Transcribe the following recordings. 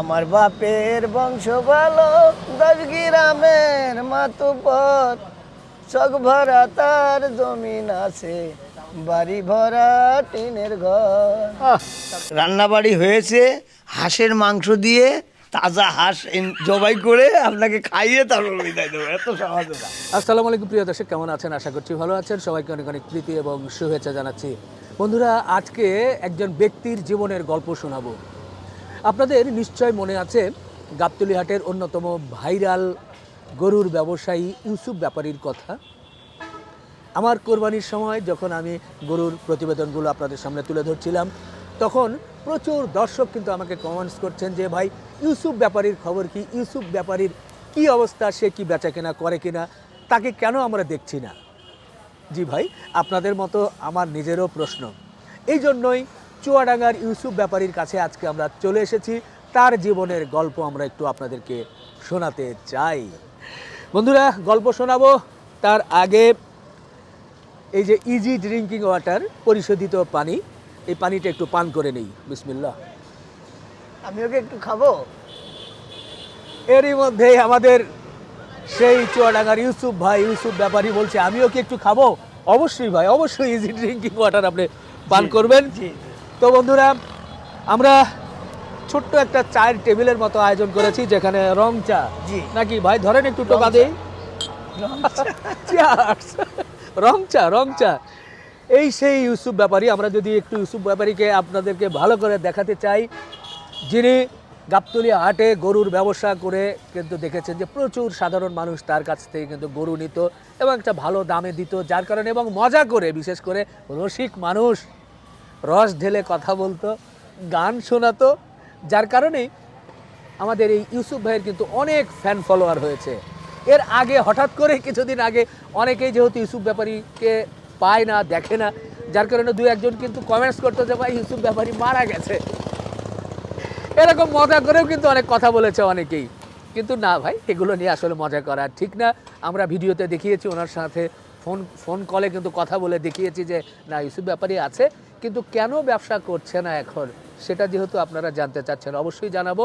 আমার বাপের বংশ ভালো দশ গ্রামের মাতুপর চক ভরা তার জমিন আছে বাড়ি ভরা টিনের ঘর। রান্না বাড়ি হয়েছে হাঁসের মাংস দিয়ে তাজা হাঁস জবাই করে আপনাকে খাইয়ে তারপর বিদায় দেবো। এত সহজ না আসসালামু আলাইকুম প্রিয় দর্শক কেমন আছেন? আশা করছি ভালো আছেন। সবাইকে অনেক অনেক প্রীতি এবং শুভেচ্ছা জানাচ্ছি। বন্ধুরা আজকে একজন ব্যক্তির জীবনের গল্প শোনাবো। আপনাদের নিশ্চয় মনে আছে গাবতলি হাটের অন্যতম ভাইরাল গরুর ব্যবসায়ী ইউসুফ ব্যাপারীর কথা? আমার কোরবানির সময় যখন আমি গরুর প্রতিবেদনগুলো আপনাদের সামনে তুলে ধরছিলাম, তখন প্রচুর দর্শক কিন্তু আমাকে কমেন্টস করছেন যে, ভাই, ইউসুফ ব্যাপারীর খবর কি? ইউসুফ ব্যাপারীর কি অবস্থা? সে কি বেচা কেনা করে কিনা? তাকে কেন আমরা দেখছি না? জি ভাই, আপনাদের মতো আমার নিজেরও প্রশ্ন। এই জন্যই চুয়াডাঙ্গার ইউসুফ ব্যাপারীর কাছে আজকে আমরা চলে এসেছি। তার জীবনের গল্প আমরা একটু আপনাদেরকে শোনাতে চাই। বন্ধুরা গল্প শোনাবো তার আগে এই যে ইজি ড্রিঙ্কিং ওয়াটার পরিশোধিত পানি এই পানিটা একটু পান করে নেই। বিসমিল্লাহ। আমি ওকে একটু খাব? এরই মধ্যেই আমাদের সেই চুয়াডাঙ্গার ইউসুফ ভাই ইউসুফ ব্যাপারী বলছে আমিও কি একটু খাব? অবশ্যই ভাই অবশ্যই ইজি ড্রিঙ্কিং ওয়াটার আপনি পান করবেন। জি। তো বন্ধুরা আমরা ছোট্ট একটা চায়ের টেবিলের মতো আয়োজন করেছি যেখানে রং চা। জি। নাকি ভাই ধরেন একটু টোকা দেই রং চা। রং চা এই সেই ইউসুফ ব্যাপারী আমরা যদি একটু ইউসুফ ব্যাপারীকে আপনাদেরকে ভালো করে দেখাতে চাই যিনি গাবতলিয়া হাটে গরুর ব্যবসা করে কিন্তু দেখেছেন যে প্রচুর সাধারণ মানুষ তার কাছ থেকে কিন্তু গরু নিত এবং একটা ভালো দামে দিত যার কারণে এবং মজা করে বিশেষ করে রসিক মানুষ। রস ঢেলে কথা বলতো, গান শোনাতো, যার কারণেই আমাদের এই ইউসুফ ভাইয়ের কিন্তু অনেক ফ্যান ফলোয়ার হয়েছে। এর আগে হঠাৎ করে কিছুদিন আগে অনেকেই যেহেতু ইউসুফ ব্যাপারীকে পায় না, দেখে না, যার কারণে দু একজন কিন্তু কমেন্টস করতো যে, ভাই, ইউসুফ ব্যাপারী মারা গেছে। এরকম মজা করেও কিন্তু অনেক কথা বলেছে অনেকেই। কিন্তু না ভাই, এগুলো নিয়ে আসলে মজা করা ঠিক না। আমরা ভিডিওতে দেখিয়েছি, ওনার সাথে ফোন ফোন কলে কিন্তু কথা বলে দেখিয়েছি যে, না, ইউসুফ ব্যাপারী আছে। কিন্তু কেন ব্যবসা করছে না এখন? সেটা যেহেতু আপনারা জানতে চাচ্ছেন অবশ্যই জানাব।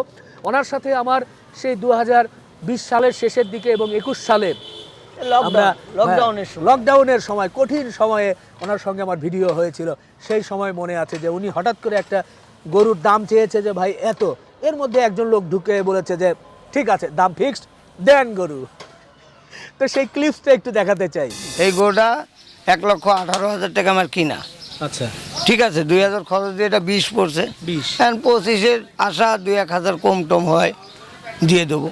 ওনার সাথে আমার সেই দু হাজার বিশ সালের শেষের দিকে এবং একুশ সালে আমরা লকডাউনের সময়। লকডাউনের সময় কঠিন সময়ে ওনার সঙ্গে আমার ভিডিও হয়েছিল। সেই সময় মনে আছে যে উনি হঠাৎ করে একটা গরুর দাম চেয়েছে যে ভাই এত। এর মধ্যে একজন লোক ঢুকে বলেছে যে ঠিক আছে দাম ফিক্সড দেন গরু। তো সেই ক্লিপসটা একটু দেখাতে চাই। এই গোটা এক লক্ষ আঠারো হাজার টাকা আমার কিনা। আচ্ছা। ঠিক আছে দুই হাজার খরচ দিয়ে এটা বিশ পড়ছে। বিশ। এখন পঁচিশের আশা দুই এক হাজার কম টম হয় দিয়ে দেবো।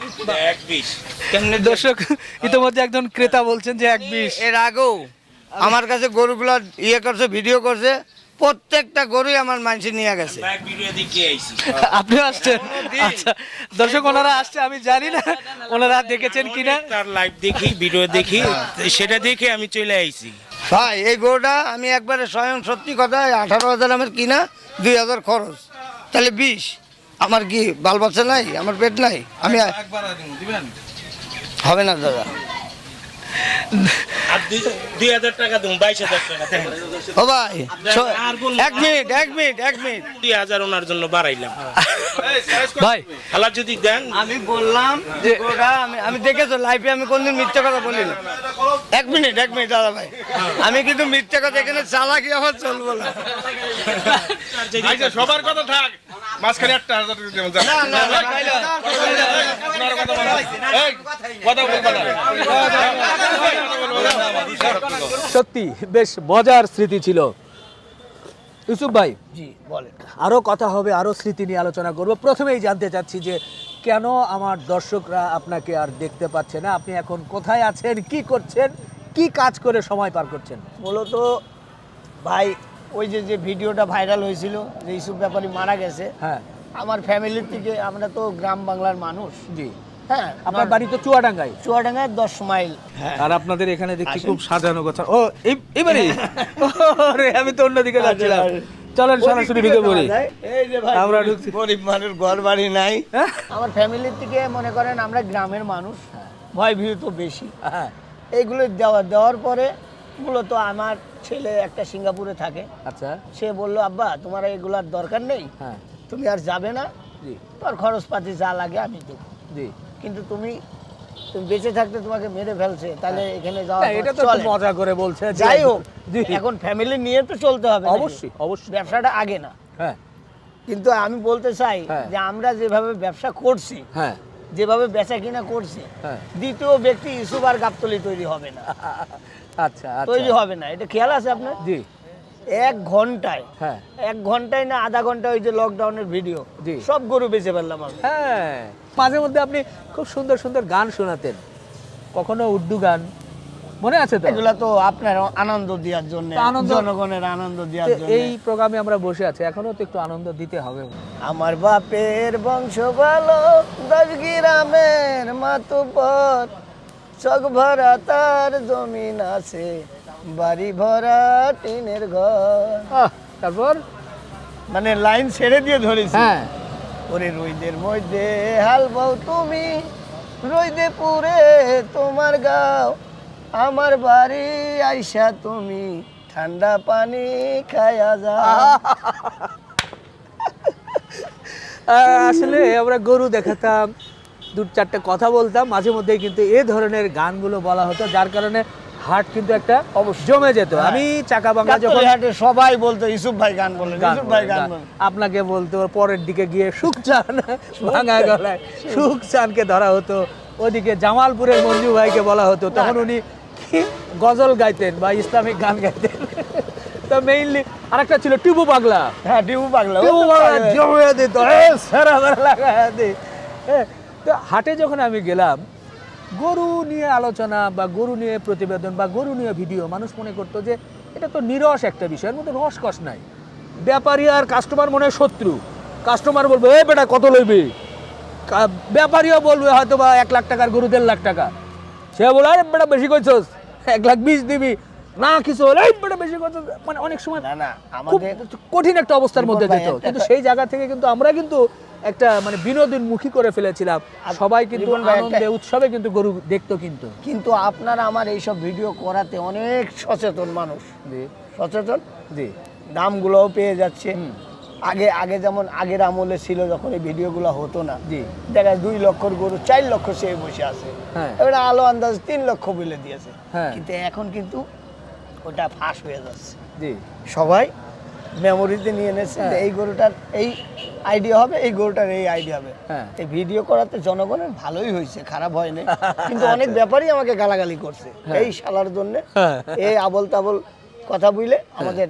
কেমনে দর্শক ইতিমধ্যে একজন ক্রেতা বলছেন যে এক বিশ। এর আগেও আমার কাছে গরুগুলো ইয়ে করছে ভিডিও করছে প্রত্যেকটা গরুই আমার মানুষ নিয়ে গেছে। আপনি আসছেন? আচ্ছা দর্শক ওনারা আসছে আমি জানি না ওনারা দেখেছেন কিনা। তার লাইভ দেখি ভিডিও দেখি সেটা দেখে আমি চলে আইছি। ভাই এই গরুটা আমি একবারে স্বয়ং সত্যি কথা আঠারো হাজার আমার কিনা দুই হাজার খরচ। তাহলে বিশ। আমার কি বাল বাচ্চা নাই? আমার পেট নাই? আমি হবে না দাদা আর দুই দুই হাজার টাকা দেবো বাইশ হাজার টাকা দেন। ও ভাই ছ- আর বলুন। এক মিনিট এক মিনিট এক মিনিট দুই হাজার ওনার জন্য বাড়াইলাম ভাই হালা যদি দেন আমি বললাম যে আমি আমি দেখেছ লাইফে আমি কোনদিন মিথ্যা কথা বলি না এক মিনিট এক মিনিট দাদা ভাই আমি কিন্তু মিথ্যা কথা এখানে চালাকি আমার চলবো না আচ্ছা সবার কথা থাক মাঝখানে একটা হাজার সত্যি বেশ মজার স্মৃতি ছিল। ইউসুফ ভাই জি বলেন। আরও কথা হবে আরও স্মৃতি নিয়ে আলোচনা করব। প্রথমেই জানতে চাচ্ছি যে কেন আমার দর্শকরা আপনাকে আর দেখতে পাচ্ছে না? আপনি এখন কোথায় আছেন? কি করছেন? কি কাজ করে সময় পার করছেন? মূলত ভাই ওই যে যে ভিডিওটা ভাইরাল হয়েছিল যে ইসুফ ব্যাপারী মারা গেছে হ্যাঁ। আমার ফ্যামিলির থেকে আমরা তো গ্রাম বাংলার মানুষ। জি। হ্যাঁ আপনার বাড়ি তো চুয়াডাঙ্গায়। চুয়াডাঙ্গায় দশ মাইল। হ্যাঁ আর আপনাদের এখানে দেখছি খুব সাজানো কথা ও এবারে? আমি তো অন্যদিকে যাচ্ছিলাম। চলেন সরাসরি ঢুকে পড়ি এই যে ভাই আমরা ঢুকছি। গরিব মানুষ ঘর বাড়ি নাই। হ্যাঁ? আমার ফ্যামিলির থেকে মনে করেন আমরা গ্রামের মানুষ। ভয় ভীত তো বেশি। হ্যাঁ। এইগুলো দেওয়া দেওয়ার পরে মূলত আমার ছেলে একটা সিঙ্গাপুরে থাকে। আচ্ছা। সে বলল আব্বা তোমার এগুলার দরকার নেই। হ্যাঁ। তুমি আর যাবে না। জি। তোর খরচপাতি যা লাগে আমি দেবো। জি। কিন্তু তুমি তুমি বেঁচে থাকতে তোমাকে মেরে ফেলছে তাহলে এখানে যাওয়া এটা তো মজা করে বলছে যাই হোক এখন ফ্যামিলি নিয়ে তো চলতে হবে অবশ্যই অবশ্যই। ব্যবসাটা আগে না। হ্যাঁ। কিন্তু আমি বলতে চাই হ্যাঁ। যে আমরা যেভাবে ব্যবসা করছি হ্যাঁ। যেভাবে বেচা কিনা করছি হ্যাঁ। দ্বিতীয় ব্যক্তি ইস্যুব আর গাবতলি তৈরি হবে না। আচ্ছা তৈরি আচ্ছা হবে না। এটা খেয়াল আছে আপনার? জি। এক ঘন্টায়। হ্যাঁ। এক ঘন্টায় না আধা ঘণ্টা ওই যে লকডাউনের ভিডিও। সব গরু বেঁচে ফেললাম আমি। হ্যাঁ। মাঝে মধ্যে আপনি খুব সুন্দর সুন্দর গান শোনাতেন। কখনো উর্দু গান? মনে আছে তো? এগুলা তো আপনার আনন্দ দেওয়ার জন্য জনগণের আনন্দ দেওয়ার জন্য। এই প্রোগ্রামে আমরা বসে আছি। এখনও তো একটু আনন্দ দিতে হবে। আমার বাপের বংশ ভালো দশ গ্রামের মাতুপর চক ভরা তার জমিন আছে। বাড়ি ভরা টিনের ঘর। তারপর? মানে লাইন ছেড়ে দিয়ে ধরেছি। হ্যাঁ। ওরে রইদের মধ্যে হাল বউ তুমি রইদে পুরে তোমার গাও। আমার বাড়ি আইসা তুমি ঠান্ডা পানি খায়া যা আসলে আমরা গরু দেখাতাম দু চারটে কথা বলতাম মাঝে মধ্যে কিন্তু এ ধরনের গানগুলো বলা হতো যার কারণে হাট কিন্তু একটা জমে যেত হ্যাঁ। আমি চাকা বাংলা যখন হাটে সবাই বলতো ইসুফ ভাই গান বলেন গান ইসুফ ভাই গান। আপনাকে বলতো পরের দিকে গিয়ে সুখ চান ভাঙা গলায় সুখ চানকে ধরা হতো ওদিকে জামালপুরের মঞ্জু ভাইকে বলা হতো তখন উনি গজল গাইতেন বা ইসলামিক গান গাইতেন তো মেইনলি আরেকটা ছিল টিপু পাগলা হ্যাঁ টিপু পাগলা টিপু পাগলা। জমিয়ে দিত সেরা লাগায়া দে। তো হাটে যখন আমি গেলাম গরু নিয়ে আলোচনা বা গরু নিয়ে প্রতিবেদন বা গরু নিয়ে ভিডিও মানুষ মনে করতো যে এটা তো নিরস একটা বিষয় এর মধ্যে রস কষ নাই। ব্যাপারী আর কাস্টমার মনে হয় শত্রু। কাস্টমার বলবে এ বেটা কত লইবি? ব্যাপারীও বলবে হয়তো বা এক লাখ টাকার গরু দেড় লাখ টাকা। সে বলে আরে বেটা বেশি করছস এক লাখ বিশ দিবি? না কিছু হলে এই বেটা বেশি করছস মানে অনেক সময় না না আমাদের কঠিন একটা অবস্থার মধ্যে যেত। কিন্তু সেই জায়গা থেকে কিন্তু আমরা কিন্তু একটা মানে বিনোদন মুখী করে ফেলেছিলাম। সবাই কিন্তু আনন্দে উৎসবে কিন্তু গরু দেখতো কিন্তু। কিন্তু আপনারা আমার এইসব ভিডিও করাতে অনেক সচেতন মানুষ। জি। সচেতন? জি। দামগুলোও পেয়ে যাচ্ছে। আগে আগে যেমন আগের আমলে ছিল যখন এই ভিডিওগুলো হতো না। জি। দেখা দুই লক্ষর গরু চার লক্ষ সে বসে আছে। হ্যাঁ। এবারে আলো আন্দাজ তিন লক্ষ বলে দিয়েছে। হ্যাঁ। কিন্তু এখন কিন্তু ওটা ফাঁস হয়ে যাচ্ছে। জি। সবাই মেমোরিতে নিয়ে এনেছে হ্যাঁ। এই গরুটার এই আইডিয়া হবে এই গরুটার এই আইডিয়া হবে। হ্যাঁ। এই ভিডিও করাতে জনগণের ভালোই হয়েছে খারাপ হয়নি। কিন্তু অনেক ব্যাপারই আমাকে গালাগালি করছে এই শালার জন্য। হ্যাঁ। এই আবল তাবল কথা বুঝলে আমাদের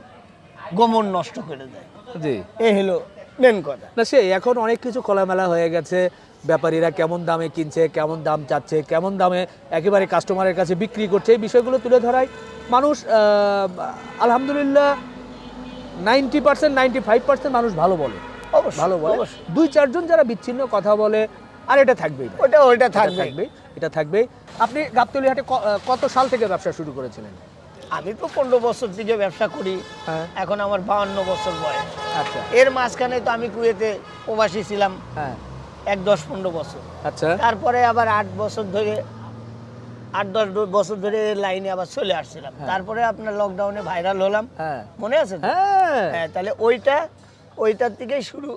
গমন নষ্ট করে দেয়। জি। এই হলো মেন কথা। না সে এখন অনেক কিছু খোলামেলা হয়ে গেছে। ব্যাপারীরা কেমন দামে কিনছে কেমন দাম চাচ্ছে কেমন দামে একেবারে কাস্টমারের কাছে বিক্রি করছে এই বিষয়গুলো তুলে ধরায় মানুষ আহ, আলহামদুলিল্লাহ ninety percent ninety five percent মানুষ ভালো বলে। ভালো বলে। দুই চারজন যারা বিচ্ছিন্ন কথা বলে আর এটা থাকবেই। ওটা ওইটা এটা থাকবে এটা থাকবে আপনি গাবতলি হাটে কত সাল থেকে ব্যবসা শুরু করেছিলেন? আমি তো পনেরো বছর থেকে ব্যবসা করি। হ্যাঁ। এখন আমার বাউন্ন বছর বয়স। আচ্ছা। এর মাঝখানে তো আমি কুয়েতে প্রবাসী ছিলাম। হ্যাঁ। এক দশ পনেরো বছর। আচ্ছা। তারপরে আবার আট বছর ধরে আট দশ বছর ধরে লাইনে আবার চলে আসছিলাম। তারপরে আপনার লকডাউনে ভাইরাল হলাম। হ্যাঁ। মনে আছে হ্যাঁ। হ্যাঁ তাহলে ওইটা ওইটার থেকেই শুরু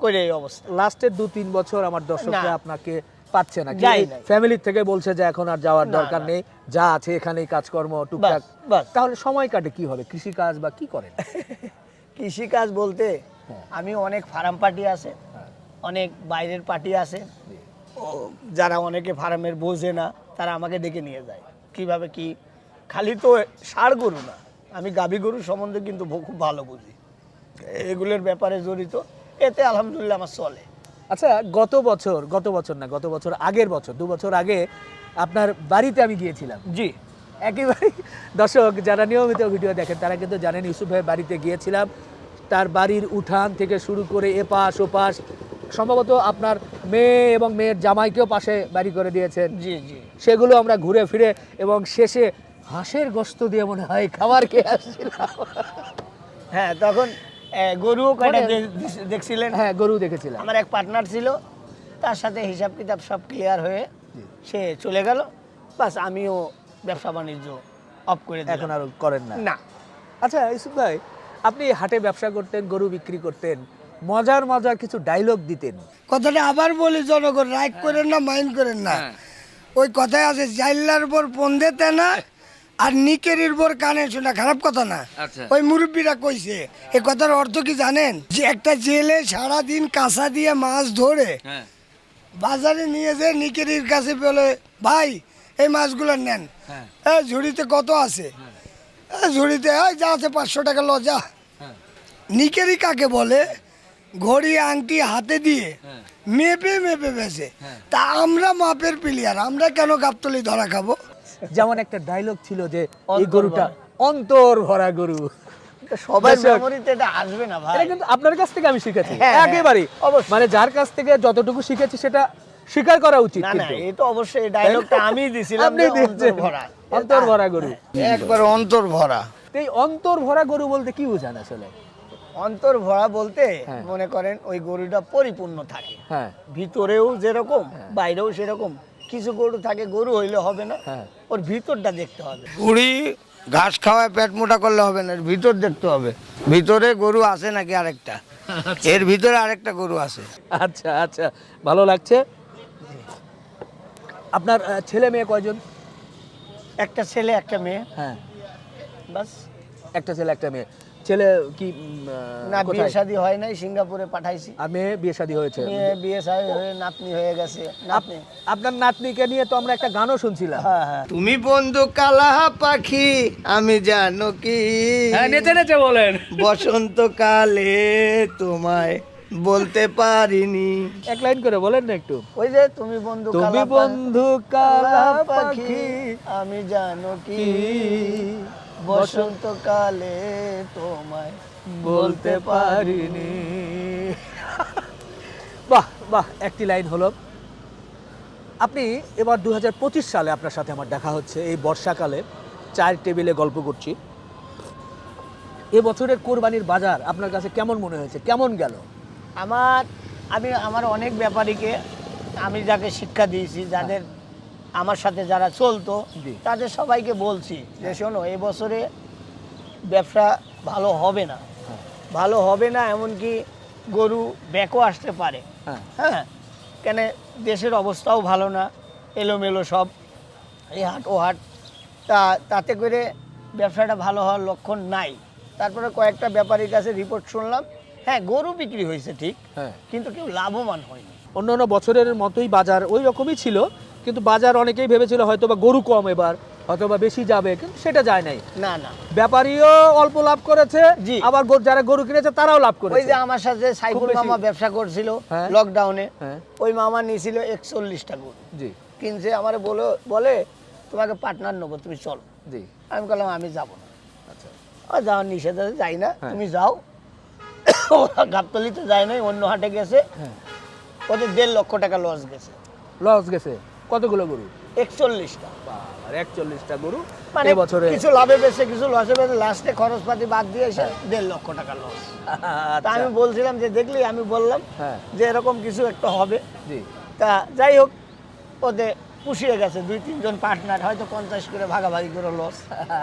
করে এই অবস্থা। লাস্টের দু তিন বছর আমার দর্শকরা আপনাকে পাচ্ছে না। যাই ফ্যামিলির থেকে বলছে যে এখন আর যাওয়ার দরকার নেই। যা আছে এখানেই কাজকর্ম টুকটাক। তাহলে সময় কাটে কি হবে? কৃষি কাজ বা কি করেন? কৃষিকাজ বলতে হ্যাঁ। আমি অনেক ফার্ম পার্টি আছে অনেক বাইরের পার্টি আছে। যারা অনেকে ফার্মের বোঝে না তারা আমাকে ডেকে নিয়ে যায়। কীভাবে কি? খালি তো সার গরু না আমি গাভী গরু সম্বন্ধে কিন্তু খুব ভালো বুঝি। এগুলোর ব্যাপারে জড়িত এতে আলহামদুলিল্লাহ আমার চলে। আচ্ছা গত বছর গত বছর না গত বছর আগের বছর দু বছর আগে আপনার বাড়িতে আমি গিয়েছিলাম। জি। একেবারে দর্শক যারা নিয়মিত ভিডিও দেখেন তারা কিন্তু জানেন ইউসুফ ভাইয়ের বাড়িতে গিয়েছিলাম। তার বাড়ির উঠান থেকে শুরু করে এপাশ ওপাশ সম্ভবত আপনার মেয়ে এবং মেয়ের জামাইকেও পাশে বাড়ি করে দিয়েছেন। জি জি। সেগুলো আমরা ঘুরে ফিরে এবং শেষে হাঁসের গোস্ত দিয়ে মনে হয় খাবার খেয়ে আসছিলাম। হ্যাঁ তখন গরুও কয়টা দেখছিলেন? হ্যাঁ গরু দেখেছিলাম। আমার এক পার্টনার ছিল তার সাথে হিসাব কিতাব সব ক্লিয়ার হয়ে সে চলে গেল। বাস আমিও ব্যবসা বাণিজ্য অফ করে এখন আর করেন না? না। আচ্ছা ইউসুফ ভাই আপনি হাটে ব্যবসা করতেন গরু বিক্রি করতেন মজার মজার কিছু ডায়লগ দিতেন। কথাটা আবার বলি জনগণ রাইট করেন না মাইন্ড করেন না। ওই কথায় আছে জাইল্লার পর পন্দেতে না আর নিকেরির পর কানে শোনা খারাপ কথা না। আচ্ছা। ওই মুরব্বীরা কইছে এই কথার অর্থ কি জানেন? যে একটা জেলে সারাদিন কাঁচা দিয়ে মাছ ধরে বাজারে নিয়ে যে নিকেরির কাছে বলে ভাই এই মাছগুলো নেন। এই ঝুড়িতে কত আছে? ঝুড়িতে এই যা আছে পাঁচশো টাকা ল যা। নিকেরি কাকে বলে? ঘড়ি আংটি হাতে দিয়ে। মেপে মেপে বেছে। তা আমরা মাপের প্লেয়ার আমরা কেন গাবতলি ধরা খাব? যেমন একটা ডায়লগ ছিল যে এই গরুটা অন্তর ভরা গরু এটা মেমোরিতে এটা আসবে না ভাই। এটা কিন্তু আপনার কাছ থেকে আমি শিখেছি। হ্যাঁ, হ্যাঁ, একেবারে অবশ্যই। মানে যার কাছ থেকে যতটুকু শিখেছি সেটা স্বীকার করা উচিত না না কিন্তু। অবশ্যই ডায়লগটা আমি দিছিলাম আপনি দিয়েছেন। ভরা অন্তর ভরা গরু একবার অন্তর ভরা এই অন্তর ভরা গরু বলতে কি বোঝান আসলে? অন্তর ভরা বলতে হ্যাঁ। মনে করেন ওই গরুটা পরিপূর্ণ থাকে। হ্যাঁ। ভিতরেও যেরকম বাইরেও সেরকম কিছু গরু থাকে গরু হইলে হবে না। হ্যাঁ। ওর ভিতরটা দেখতে হবে। গুড়ি ঘাস খাওয়ায় পেট মোটা করলে হবে না ভিতর দেখতে হবে। ভিতরে গরু আছে নাকি আরেকটা? এর ভিতরে আরেকটা গরু আছে। আচ্ছা আচ্ছা ভালো লাগছে। আপনার ছেলে মেয়ে কয়জন? একটা ছেলে একটা মেয়ে। হ্যাঁ। বাস। একটা ছেলে একটা মেয়ে। ছেলে কি না বিয়ে? শাদী হয় নাই সিঙ্গাপুরে পাঠাইছি। আর মেয়ে বিয়ে শাদী হয়েছে? মেয়ে বিয়ে শাদী হয়ে নাতনি হয়ে গেছে নাতনি। আপনার নাতনিকে নিয়ে তো আমরা একটা গানও শুনছিলাম। হ্যাঁ হ্যাঁ। তুমি বন্ধু কালা পাখি আমি জানো কি? হ্যাঁ নেচে নেচে বলেন। বসন্তকালে তোমায় বলতে পারিনি। এক লাইন করে বলেন না একটু। ওই যে তুমি বন্ধু তুমি বন্ধু কালা পাখি আমি জানো কি? বসন্তকালে তোমায় বলতে পারিনি। বাহ বাহ একটি লাইন হলো আপনি এবার দু হাজার পঁচিশ সালে আপনার সাথে আমার দেখা হচ্ছে এই বর্ষাকালে চায়ের টেবিলে গল্প করছি। এ বছরের কোরবানির বাজার আপনার কাছে কেমন মনে হয়েছে? কেমন গেল? আমার আমি আমার অনেক ব্যাপারীকে আমি যাকে শিক্ষা দিয়েছি যাদের আমার সাথে যারা চলতো তাদের সবাইকে বলছি যে শোনো এই বছরে ব্যবসা ভালো হবে না। ভালো হবে না এমনকি গরু ব্যাকও আসতে পারে। হ্যাঁ। হ্যাঁ? কেন দেশের অবস্থাও ভালো না এলোমেলো সব। এই হাট ও হাট। তা তাতে করে ব্যবসাটা ভালো হওয়ার লক্ষণ নাই। তারপরে কয়েকটা ব্যাপারীর কাছে রিপোর্ট শুনলাম হ্যাঁ গরু বিক্রি হয়েছে ঠিক হ্যাঁ। কিন্তু কেউ লাভবান হয়নি। অন্যান্য বছরের মতোই বাজার ওই রকমই ছিল কিন্তু বাজার অনেকেই ভেবেছিল হয়তো বা গরু কম এবার হয়তো বা বেশি যাবে কিন্তু সেটা যায় নাই। না না। ব্যাপারীও অল্প লাভ করেছে জি। আবার যারা গরু কিনেছে তারাও লাভ ওই যে আমার সাথে সাইফুল মামা ব্যবসা করছিল হ্যাঁ। লকডাউনে হ্যাঁ। ওই মামা নিয়েছিল একচল্লিশটা গরু। জি। কিনছে আমার বলে বলে তোমাকে পার্টনার নেব তুমি চলো। জি। আমি বললাম আমি যাব না। আচ্ছা। যাওয়ার নিষেধ আছে যাই না হ্যাঁ। তুমি যাও। গাবতলিতে যায় নাই অন্য হাটে গেছে। হ্যাঁ। ওদের দেড় লক্ষ টাকা লস গেছে। লস গেছে? কতগুলো গরু? একচল্লিশটা। একচল্লিশটা গরু। মানে এবছরে কিছু লাভে বেছে কিছু লসে বেছে লাস্টে খরচপাতি বাদ দিয়ে এসে দেড় লক্ষ টাকা লস তা আচ্ছা। আমি বলছিলাম যে দেখলি আমি বললাম হ্যাঁ। যে এরকম কিছু একটা হবে। তা যাই হোক ওদের পুষিয়ে গেছে দুই তিনজন পার্টনার হয়তো পঞ্চাশ করে ভাগাভাগি করে লস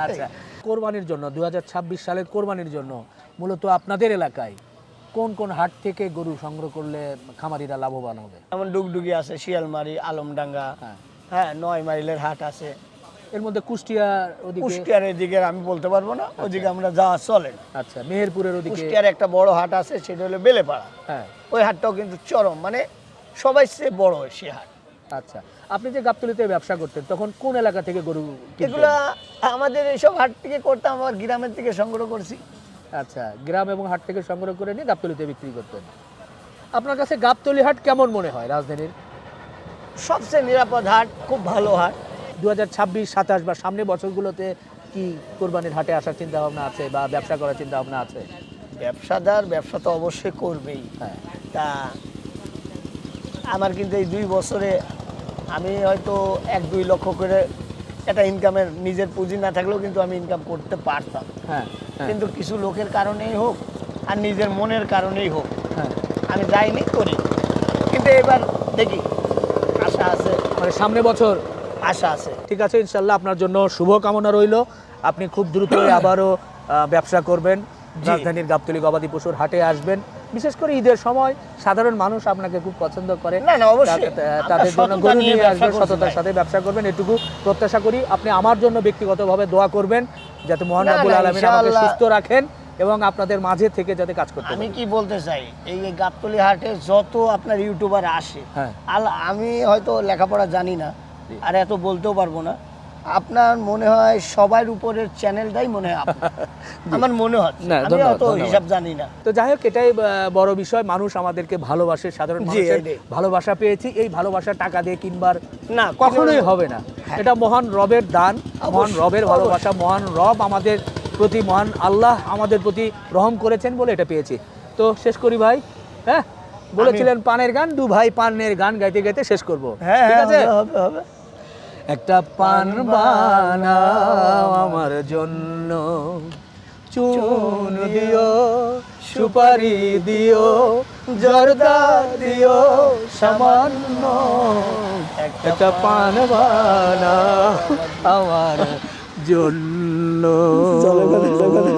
আচ্ছা। কোরবানির জন্য দু হাজার ছাব্বিশ সালের কোরবানির জন্য মূলত আপনাদের এলাকায় কোন কোন হাট থেকে গরু সংগ্রহ করলে খামারিরা লাভবান হবে? যেমন ডুগডুগি আছে শিয়ালমারি আলমডাঙ্গা হ্যাঁ। হ্যাঁ নয় মাইলের হাট আছে। এর মধ্যে কুষ্টিয়ার ওদিকে কুষ্টিয়ার এদিকে আমি বলতে পারব না ওদিকে আমরা যাওয়া চলে। আচ্ছা মেহেরপুরের ওদিকে কুষ্টিয়ার একটা বড় হাট আছে সেটা হলো বেলেপাড়া। হ্যাঁ। ওই হাটটাও কিন্তু চরম মানে সবাই সে বড় সে হাট। আচ্ছা আপনি যে গাবতলিতে ব্যবসা করতেন তখন কোন এলাকা থেকে গরু? এগুলা আমাদের এইসব হাট থেকে করতাম আমার গ্রামের থেকে সংগ্রহ করছি। আচ্ছা গ্রাম এবং হাট থেকে সংগ্রহ করে নিয়ে গাবতলিতে বিক্রি করতেন। আপনার কাছে গাবতলি হাট কেমন মনে হয় রাজধানীর? সবচেয়ে নিরাপদ হাট খুব ভালো হাট। দু হাজার ছাব্বিশ সাতাশ বা সামনে বছরগুলোতে কি কোরবানির হাটে আসার চিন্তা ভাবনা আছে বা ব্যবসা করার চিন্তা ভাবনা আছে? ব্যবসাদার ব্যবসা তো অবশ্যই করবেই। হ্যাঁ। তা আমার কিন্তু এই দুই বছরে আমি হয়তো এক দুই লক্ষ করে একটা ইনকামের নিজের পুঁজি না থাকলেও কিন্তু আমি ইনকাম করতে পারতাম। হ্যাঁ হ্যাঁ। কিন্তু কিছু লোকের কারণেই হোক আর নিজের মনের কারণেই হোক হ্যাঁ। আমি যাইনি করি কিন্তু এবার দেখি আশা আছে। মানে সামনে বছর। আশা আছে। ঠিক আছে ইনশাল্লাহ আপনার জন্য শুভ কামনা রইল। আপনি খুব দ্রুতই আবারও ব্যবসা করবেন। রাজধানীর গাবতলি গবাদি পশুর হাটে আসবেন। বিশেষ করে ঈদের সময় সাধারণ মানুষ আপনাকে খুব পছন্দ করে। তাদের জন্য গরু নিয়ে আসবেন সততার সাথে ব্যবসা করবেন এটুকু প্রত্যাশা করি। আপনি আমার জন্য ব্যক্তিগতভাবে দোয়া করবেন যাতে মহান আলামিন আমাকে সুস্থ রাখেন এবং আপনাদের মাঝে থেকে যাতে কাজ করতে আমি কি বলতে চাই? এই গাবতলি হাটে যত আপনার ইউটিউবার আসে হ্যাঁ। আমি হয়তো লেখাপড়া জানি না আর এত বলতেও পারব না আপনার মনে হয় সবার উপরের চ্যানেলটাই মনে হয় আমার মনে না, আমি অত হিসাব জানি না। তো যাই হোক এটাই বড় বিষয়। মানুষ আমাদেরকে ভালোবাসে সাধারণ মানুষের ভালোবাসা পেয়েছি। এই ভালোবাসা টাকা দিয়ে কিনবার না কখনোই হবে না। হ্যাঁ। এটা মহান রবের দান মহান রবের ভালোবাসা মহান রব আমাদের প্রতি মহান আল্লাহ আমাদের প্রতি রহম করেছেন বলে এটা পেয়েছি। তো শেষ করি ভাই হ্যাঁ? বলেছিলেন পানের গান দু ভাই পানের গান গাইতে গাইতে শেষ করব। হ্যাঁ ঠিক হ্যাঁ আছে? হবে হবে। একটা পান বানাও আমার জন্য। চুন দিও, সুপারি দিও, জর্দা দিও, সামান্য। একটা পান বানাও আমার জন্য।